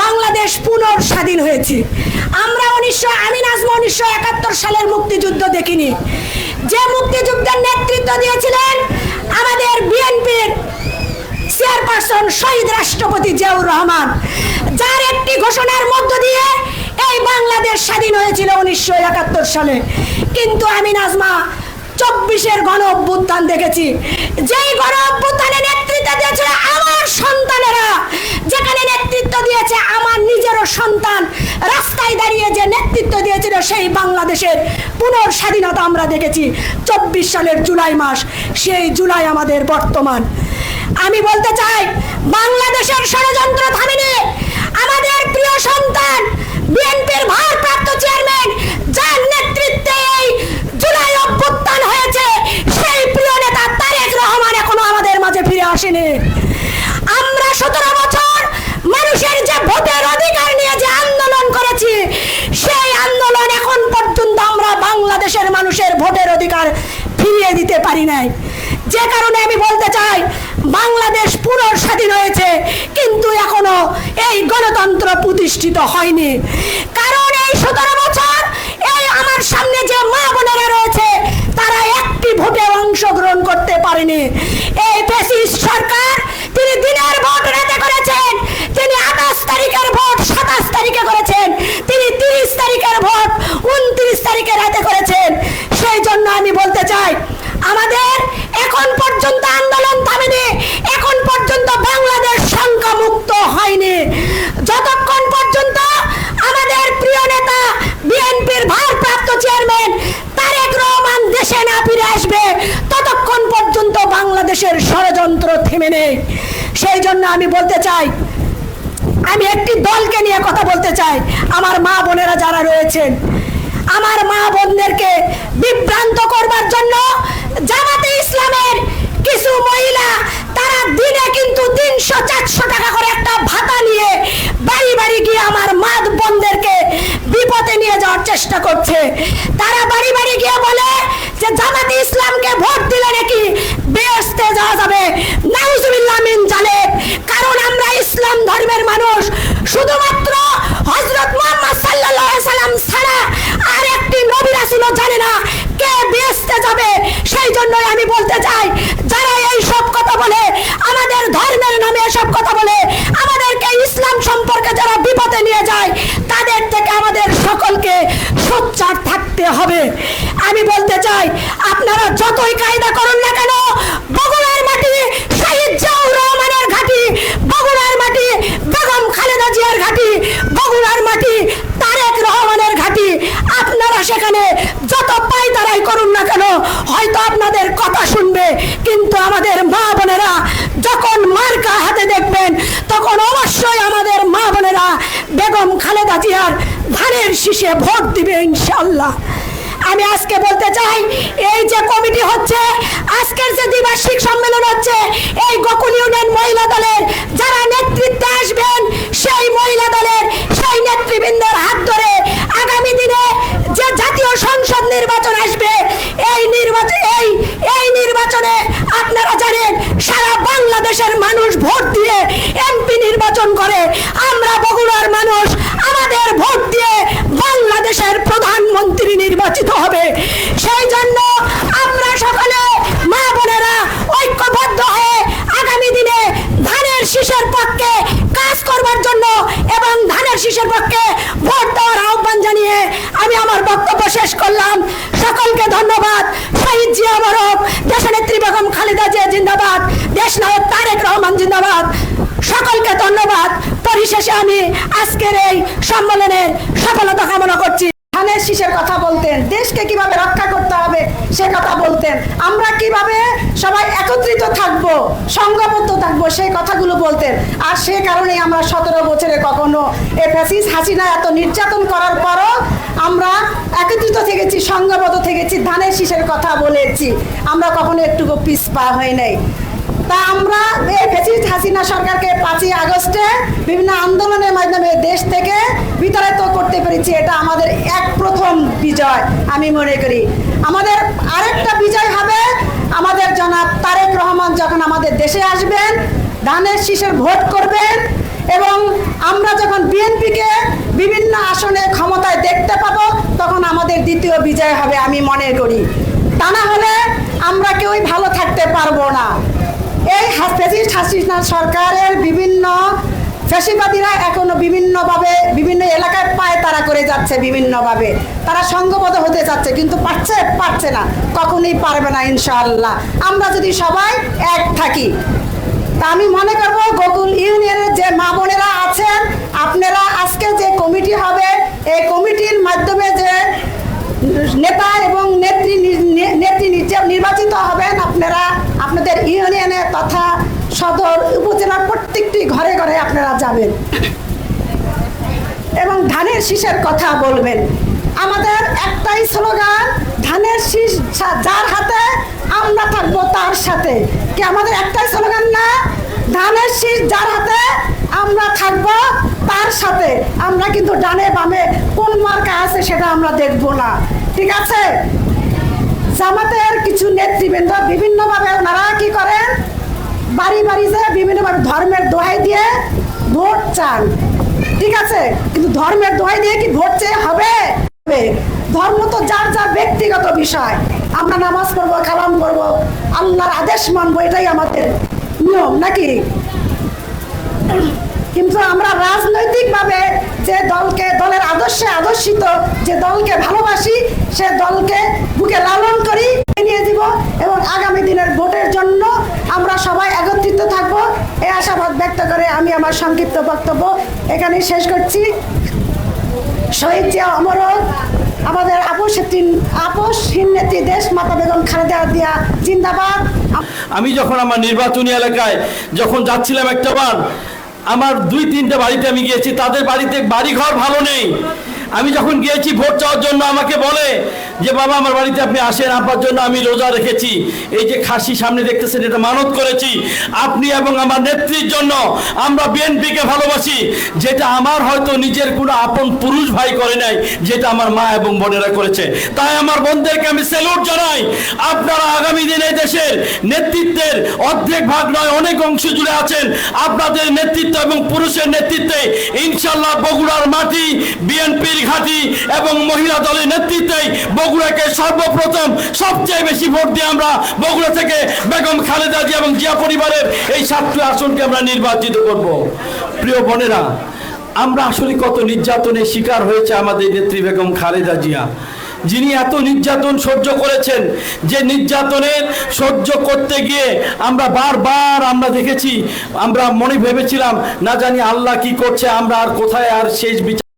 বাংলাদেশ পুনর্স্বাধীন হয়েছে। আমরা উনিশশো, আমি নাজমা উনিশশো একাত্তর সালের মুক্তিযুদ্ধ দেখিনি। যে মুক্তিযুদ্ধের নেতৃত্ব দিয়েছিলেন আমাদের বিএনপির চেয়ারপারসন শহীদ রাষ্ট্রপতি জিয়াউর রহমান। যার একটি ঘোষণার মধ্য দিয়ে এই বাংলাদেশ স্বাধীন হয়েছিল উনিশশো একাত্তর সালে। কিন্তু আমি নাজমা চব্বিশের গণ অভ্যুত্থান দেখেছি। যেই গণ অভ্যুত্থানে নেতৃত্ব দিয়েছিল আমার সন্তানেরা, যেখানে নেতৃত্ব দিয়েছে আমার নিজেরও সন্তান, রাস্তায় দাঁড়িয়ে যে নেতৃত্ব দিয়েছিল সেই বাংলাদেশের পুনর্স্বাধীনতা আমরা দেখেছি চব্বিশ সালের জুলাই মাস, সেই জুলাই আমাদের বর্তমান। আমি বলতে চাই, বাংলাদেশের ষড়যন্ত্র থামেনি। আমাদের প্রিয় সন্তান, বিএনপির ভারপ্রাপ্ত চেয়ারম্যান, যার নেতৃত্বে এই আসেনি। আমরা সতেরো বছর মানুষের যে ভোটের অধিকার নিয়ে যে আন্দোলন করেছি, সেই আন্দোলন এখন পর্যন্ত আমরা বাংলাদেশের মানুষের ভোটের অধিকার ফিরিয়ে দিতে পারি নাই। যে কারণে আমি বলতে চাই, বাংলাদেশ পুনর্স্বাধীন হয়েছে, কিন্তু এখনও এই গণতন্ত্র প্রতিষ্ঠিত হয়নি। কারণ এই সতেরো বছর এই আমার সামনে যে মা বোনেরা রয়েছে, তারা একটি ভোটে অংশগ্রহণ করতে পারেনি। এই ফ্যাসিস্ট সরকার তিনি দিনের ভোট রাতে করেছেন তিনি আঠাশ তারিখের ভোট সাতাশ তারিখে করেছেন তিনি তিরিশ তারিখের ভোট উনত্রিশ তারিখে রাতে করেছেন সেই জন্য আমি বলতে চাই আমাদের এখন পর্যন্ত আন্দোলন থামেনি এখন পর্যন্ত বাংলাদেশ সংখ্যা মুক্ত হয়নি যতক্ষণ পর্যন্ত আমাদের প্রিয় নেতা বিএনপির ভারপ্রাপ্ত চেয়ারম্যান তারেক রহমান দেশে না ফিরে আসবে ততক্ষণ পর্যন্ত বাংলাদেশের ষড়যন্ত্র থেমে নেই। সেই জন্য আমি বলতে চাই, আমি একটি দলকে নিয়ে কথা বলতে চাই। আমার মা বোনেরা যারা রয়েছেন, আমার মা বোনদেরকে বিভ্রান্ত করবার জন্য জামাতে ইসলামের কিছু মহিলা, তারা দিনে কিন্তু তিনশো, চারশো টাকা করে একটা ভাতা নিয়ে বাড়ি বাড়ি গিয়ে আমার মা বোনদেরকে বিপদে নিয়ে যাওয়ার চেষ্টা করছে তারা বাড়ি বাড়ি গিয়ে বলে যে জামাতে ইসলামকে ভোট দিলে নাকি বেহেস্তে যাওয়া যাবে নাউজুবিল্লাহ মিন জালেব কারণ আমরা ইসলাম ধর্মের মানুষ শুধুমাত্র হযরত মুহাম্মদ সাল্লাল্লাহু আলাইহি সাল্লাম ছাড়া আর একটি নবী রাসূলও জানে না কে বেহেস্তে যাবে সেই জন্যই আমি বলতে চাই যারা এই সব কথা বলে আমাদের ধর্মের নামে এসব কথা বলে আমাদেরকে ইসলাম সম্পর্কে বিপদে নিয়ে যায়, তাদের থেকে আমাদের সকলকে সোচ্চার থাকতে হবে। আমি বলতে চাই, আপনারা যতই কায়দা করুন না কেন বগুড়ার মাটি শহীদ জিয়াউর রহমানের ঘাঁটি বগুড়ার মাটি বেগম খালেদা জিয়ার ঘাঁটি বগুড়ার মাটি তারেক রহমানের ঘাঁটি আপনারা সেখানে যত পাই তারাই করুন না কেন হয়তো আপনাদের কথা শুনবে কিন্তু আমাদের মা বোনেরা যখন মার্কা হাতে দেখবেন তখন অবশ্যই আমাদের মা বোনেরা বেগম খালেদা জিয়ার ধানের শীষে ভোট দিবে ইনশাল্লাহ আমি আজকে বলতে চাই, এই যে কমিটি হচ্ছে, আজকের যে দ্বিবার্ষিক সম্মেলন হচ্ছে, এই গোকুল ইউনিয়ন মহিলা দলের যারা নেতৃত্বে আসবেন, সেই মহিলা দলের, সেই নেতৃবৃন্দের হাত ধরে আগামী দিনে যে জাতীয় সংসদ নির্বাচন আসবে, এই নির্বাচন এই এই নির্বাচনে আপনারা জানেন, সারা বাংলাদেশের মানুষ ভোট দিয়ে এমপি নির্বাচন করে। আমরা বগুড়ার মানুষ আমাদের ভোট দিয়ে বাংলাদেশের প্রধানমন্ত্রী নির্বাচিত হবে সেই জন্য আমরা সকলে মা বোনেরা ঐক্যবদ্ধ হয়ে আগামী দিনে ধানের শীষের পক্ষে কাজ করবার জন্য এবং ধানের শীষের পক্ষে ভোট দেওয়ার আহ্বান জানিয়ে আমি আমার বক্তব্য শেষ করলাম সকলকে ধন্যবাদ শহীদ জিয়া মরক দেশনেত্রী বেগম খালেদা জিয়া জিন্দাবাদ দেশ নায়ক তারেক জিন্দাবাদ সকলকে ধন্যবাদ। পরিশেষে আমি আজকের এই সম্মেলনের সফলতা কামনা করছি। ধানের শীষের কথা বলতেন, দেশকে কীভাবে রক্ষা করতে হবে সে কথা বলতেন। আমরা কীভাবে সবাই একত্রিত থাকব, সংঘবদ্ধ থাকব সেই কথাগুলো বলতেন। আর সে কারণেই আমরা সতেরো বছরে কখনো এ ফ্যাসিস হাসিনা এত নির্যাতন করার পরও আমরা একত্রিত থেকেছি, সংঘবদ্ধ থেকেছি, ধানের শীষের কথা বলেছি। আমরা কখনো একটুকু পিস পা হয়ে নাই। তা আমরা এই ফেসিস্ট হাসিনা সরকারকে পাঁচই আগস্টে বিভিন্ন আন্দোলনের মাধ্যমে দেশ থেকে বিতাড়িত করতে পেরেছি। এটা আমাদের এক প্রথম বিজয়, আমি মনে করি। আমাদের আরেকটা বিজয় হবে আমাদের জনাব তারেক রহমান যখন আমাদের দেশে আসবেন, ধানের শীষের ভোট করবেন এবং আমরা যখন বিএনপিকে বিভিন্ন আসনে ক্ষমতায় দেখতে পাবো, তখন আমাদের দ্বিতীয় বিজয় হবে, আমি মনে করি। তা না হলে আমরা কেউই ভালো থাকতে পারব না। এই ফ্যাসিস্ট হাসিনা সরকারের বিভিন্ন ফ্যাসিবাদীরা এখনও বিভিন্নভাবে বিভিন্ন এলাকায় পায় তারা করে যাচ্ছে বিভিন্নভাবে। তারা সঙ্গবদ্ধ হতে যাচ্ছে কিন্তু পারছে? পারছে না। কখনোই পারবে না, ইনশাআল্লাহ। আমরা যদি সবাই এক থাকি, তা আমি মনে করব গোকুল ইউনিয়নের যে মা বোনেরা আছেন, আপনারা আজকে যে কমিটি হবে, এই কমিটির মাধ্যমে যে নেতা এবং নেত্রী নেত্রী নির্বাচিত হবেন, আপনারা আপনাদের ইউনিয়নে তথা সদর উপজেলার প্রত্যেকটি ঘরে ঘরে আপনারা যাবেন। এবং ধানের শীষের কথা বলবেন। আমাদের একটাই স্লোগান, ধানের শীষ যার হাতে আমরা থাকব তার সাথে। কি আমাদের একটাই স্লোগান না? ধানের শীষ যার হাতে আমরা থাকব তার সাথে। আমরা কিন্তু ডানে বামে কোন মার্কা আছে সেটা আমরা দেখব না। ঠিক আছে? জামাতের কিছু নেতৃবৃন্দ বিভিন্নভাবে ওনারা কি করেন? বাড়ি বাড়ি যে বিভিন্নভাবে ধর্মের দোহাই দিয়ে ভোট চান। ঠিক আছে? কিন্তু ধর্মের দোহাই দিয়ে কি ভোট চেয়ে হবে। ধর্ম তো যার যার ব্যক্তিগত বিষয়। আমরা নামাজ পড়ব, কালাম করব আল্লাহর আদেশ মানবো, এটাই আমাদের নিয়ম, নাকি? কিন্তু আমরা রাজনৈতিকভাবে যে আদর্শিত যে দলকে ভালোবাসি, সে দলকে বুকে লালন করি নিয়ে দিব এবং আগামী দিনের ভোটের জন্য আমরা সবাই একত্রিত থাকব। এই আশাবাদ ব্যক্ত করে আমি আমার সংক্ষিপ্ত বক্তব্য এখানেই শেষ করছি। শহীদ জিয়া অমর। আমাদের আপোষহীন আপোষহীন নেত্রী দেশ, মাতা বেগম খালেদা দিয়া জিন্দাবাদ। আমি যখন আমার নির্বাচনী এলাকায় যখন যাচ্ছিলাম একটা বার, আমার দুই তিনটে বাড়িতে আমি গিয়েছি, তাদের বাড়িতে বাড়ি ঘর ভালো নেই। আমি যখন গিয়েছি ভোট চাওয়ার জন্য, আমাকে বলে যে, বাবা, আমার বাড়িতে আপনি আসেন আপনার জন্য আমি রোজা রেখেছি। এই যে খাসি সামনে দেখতেছেন, এটা মানত করেছি। আপনি এবং আমার নেত্রীর জন্য আমরা বিএনপিকে ভালোবাসি, যেটা আমার হয়তো নিজের কোনো আপন পুরুষ ভাই করে নাই, যেটা আমার মা এবং বোনেরা করেছে। তাই আমার বোনদেরকে আমি স্যালুট জানাই। আপনারা আগামী দিনে দেশের নেতৃত্বের অর্ধেক ভাগ নয়, অনেক অংশ জুড়ে আছেন। আপনাদের নেতৃত্ব এবং পুরুষের নেতৃত্বে ইনশাল্লাহ বগুড়ার মাটি বিএনপির ঘাঁটি এবং মহিলা দলের নেতৃত্বে বগুড়াকে সর্বপ্রথম সবচেয়ে বেশি ভোট দিয়ে আমরা বগুড়া থেকে বেগম খালেদা জিয়া এবং জিয়া পরিবারের এই সাতটি আসনকে আমরা নির্বাচিত করব। প্রিয় বোনেরা, আমরা আসলে কত নির্যাতনের শিকার হয়েছে আমাদের নেত্রী বেগম খালেদা জিয়া। যিনি এত নির্যাতন সহ্য করেছেন, যে নির্যাতনের সহ্য করতে গিয়ে আমরা বারবার আমরা দেখেছি, আমরা মনে ভেবেছিলাম, না জানি আল্লাহ কি করছে, আমরা আর কোথায় আর শেষ বিচার